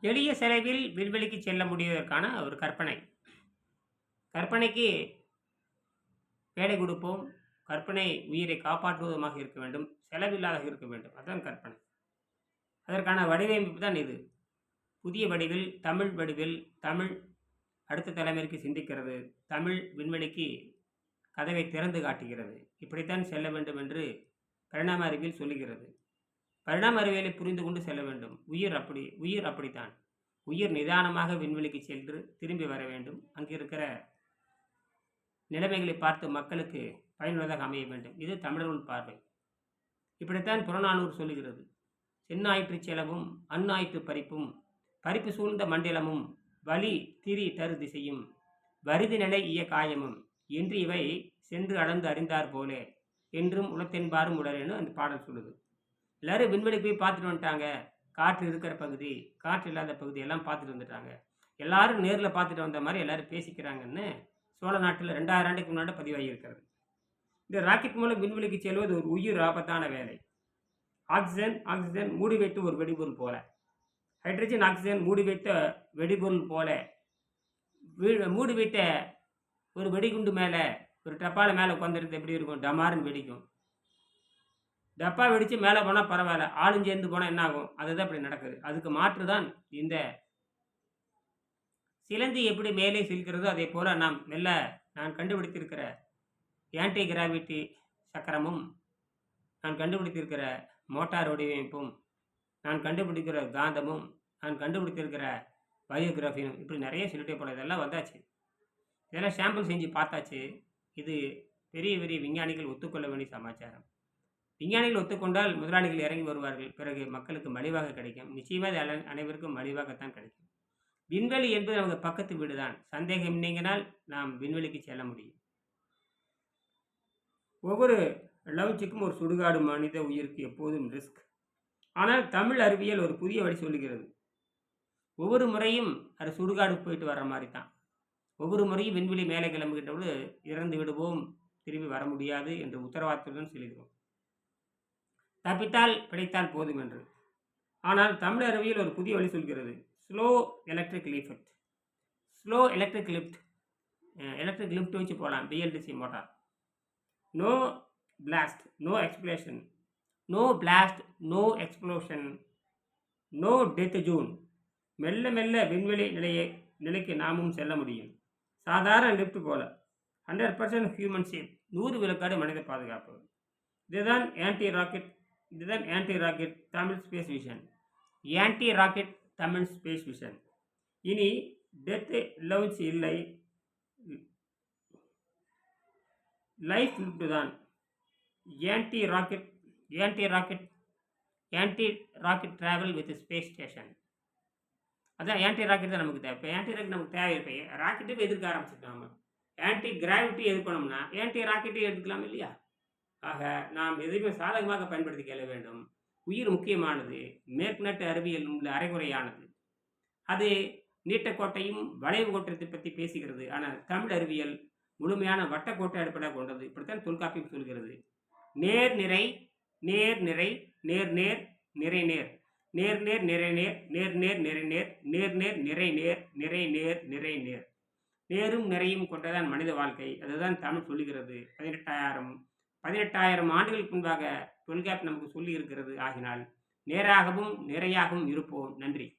எளிய செலவில் விண்வெளிக்கு செல்ல முடிவதற்கான ஒரு கற்பனை. கற்பனைக்கு வேலை கொடுப்போம். கற்பனை உயிரை காப்பாற்றுவதுமாக இருக்க வேண்டும். செலவில்லாத இருக்க வேண்டும். அதுதான் கற்பனை. அதற்கான வடிவமைப்பு தான் இது. புதிய வடிவில் தமிழ் வடிவில் தமிழ் அடுத்த தலைமுறைக்கு சிந்திக்கிறது. தமிழ் விண்வெளிக்கு கதவை திறந்து காட்டுகிறது. இப்படித்தான் செல்ல வேண்டும் என்று பரிணாம அறிவில் சொல்லுகிறது. பரிணாம அறிவியலை புரிந்து கொண்டு செல்ல வேண்டும். உயிர் அப்படி உயிர் அப்படித்தான். உயிர் நிதானமாக விண்வெளிக்கு சென்று திரும்பி வர வேண்டும். அங்கு இருக்கிற நிலைமைகளை பார்த்து மக்களுக்கு பயனுள்ளதாக அமைய வேண்டும். இது தமிழர்கள் பார்வை. இப்படித்தான் புறநானூறு சொல்லுகிறது. சென்னாயிற்று செலவும் அந்நாயிற்று பறிப்பும் பறிப்பு சூழ்ந்த மண்டலமும் வலி திரி தரு திசையும் வரிது நிலை இய காயமும் என்று இவை சென்று அளந்து அறிந்தார் போலே என்றும் உளத்தென்பாரும் உடலேன்னு அந்த பாடல் சொல்லுது. எல்லாரும் விண்வெளி போய் பார்த்துட்டு வந்துட்டாங்க. காற்று இருக்கிற பகுதி காற்று இல்லாத பகுதி எல்லாம் பார்த்துட்டு வந்துட்டாங்க. எல்லாரும் நேரில் பார்த்துட்டு வந்த மாதிரி எல்லாரும் பேசிக்கிறாங்கன்னு சோழ நாட்டில் ரெண்டாயிரம் ஆண்டுக்கு முன்னாடி பதிவாகி இருக்கிறது இந்த ராக்கெட் மூலம் விண்வெளிக்கு செல்வது ஒரு உயிர் ஆபத்தான வேலை. ஆக்சிஜன் ஆக்சிஜன் மூடி வைத்து ஒரு வெடிபொருள் போல. ஹைட்ரஜன் ஆக்சிஜன் மூடி வைத்த வெடிபொருள் போல. மூடி வைத்த ஒரு வெடிகுண்டு மேலே ஒரு டப்பால மேலே உட்காந்துருந்து எப்படி இருக்கும்? டமாருன்னு வெடிக்கும். டப்பா வெடித்து மேலே போனால் பரவாயில்ல. ஆளும் சேர்ந்து போனால் என்ன ஆகும்? அதுதான் இப்படி நடக்குது. அதுக்கு மாற்று தான் இந்த சிலந்தி எப்படி மேலே செல்கிறதோ அதே போல் நாம் மெல்ல நான் கண்டுபிடித்திருக்கிற ஆன்டி கிராவிட்டி சக்கரமும் நான் கண்டுபிடித்திருக்கிற மோட்டார் வடிவமைப்பும் நான் கண்டுபிடிக்கிற காந்தமும் நான் கண்டுபிடித்திருக்கிற பயோகிராஃபியும் இப்படி நிறைய சொல்லிட்டே போல. இதெல்லாம் வந்தாச்சு. இதெல்லாம் சாம்பிள் செஞ்சு பார்த்தாச்சு. இது பெரிய பெரிய விஞ்ஞானிகள் ஒத்துக்கொள்ள வேண்டிய சமாச்சாரம். விஞ்ஞானிகள் ஒத்துக்கொண்டால் முதலாளிகள் இறங்கி வருவார்கள். பிறகு மக்களுக்கு மலிவாக கிடைக்கும். நிச்சயமாக இது அனைவருக்கும் மலிவாகத்தான் கிடைக்கும். விண்வெளி என்பது நமக்கு பக்கத்து வீடு தான் சந்தேகம் நீங்கினால் நாம் விண்வெளிக்கு செல்ல முடியும். ஒவ்வொரு லவ்ச்சுக்கும் ஒரு சுடுகாடு மனித உயிருக்கு எப்போதும் ரிஸ்க் ஆனால் தமிழ் அறிவியல் ஒரு புதிய வழி சொல்லுகிறது. ஒவ்வொரு முறையும் அது சுடுகாடு போயிட்டு வர்ற மாதிரி தான் ஒவ்வொரு முறையும் விண்வெளி மேலே கிளம்புகின்ற பொழுது இறந்து விடுவோம். திரும்பி வர முடியாது என்ற உத்தரவாதத்துடன் சொல்கிறோம். தப்பித்தால் பிழைத்தால் போதும் என்று. ஆனால் தமிழ் அறிவியல் ஒரு புதிய வழி சொல்கிறது. Slow electric lift slow electric lift electric lift வச்சு போகலாம். BLDC motor no blast no explosion no blast no explosion no death June மெல்ல மெல்ல விண்வெளி நிலையை நிலைக்கு நாமும் செல்ல முடியும். சாதாரண லிஃப்ட் போல. ஹண்ட்ரட் பர்சன்ட் ஹியூமன் சேஃப் நூறு விழுக்காடு மனித பாதுகாப்பு. இதுதான் ஆன்டி ராக்கெட் இதுதான் anti rocket Tamil space mission anti rocket Tamil space vision இனி டெத் லவுன்ஸ் இல்லை. லைஃப் லிஃப்ட் தான். Anti rocket anti rocket anti rocket travel with space station அதான் ஆன்டி ராக்கெட் தான் நமக்கு தேவை. இப்போ ஆன்டி ராக்கெட் நமக்கு தேவை. இப்போ ராக்கெட்டுக்கு எதிர்க்க ஆரம்பிச்சிட்டோம் ஆன்டி கிராவிட்டி எதிர்க்கணும்னா ஆன்டி ராக்கெட்டையும் எடுத்துக்கலாம் இல்லையா? ஆக நாம் எதையுமே சாதகமாக பயன்படுத்தி கேள வேண்டும். உயிர் முக்கியமானது மேற்குநாட்டு அறிவியல் உள்ள அரைகுறையானது. அது நீட்டக்கோட்டையும் வளைவு கோட்டத்தை பற்றி பேசுகிறது. ஆனால் தமிழ் அறிவியல் முழுமையான வட்டக்கோட்டை அடிப்படையாக கொண்டது. இப்படித்தான் தொல்காப்பியம் சொல்கிறது. நேர் நிறை நேர் நிறை நேர் நேர் நிறை நேர். நேர் நேர் நிறை நேர் நேர் நேர் நிறை நேர் நேர் நேர் நிறை நேர் நிறை நேர் நிறை நேர். நேரும் நிறையும் கொண்டதான் மனித வாழ்க்கை. அதுதான் தமிழ் சொல்லுகிறது. பதினெட்டாயிரம் பதினெட்டாயிரம் ஆண்டுகளுக்கு முன்பாக தொல்காப் நமக்கு சொல்லி இருக்கிறது ஆகினால் நேராகவும் நிறையாகவும் இருப்போம். நன்றி.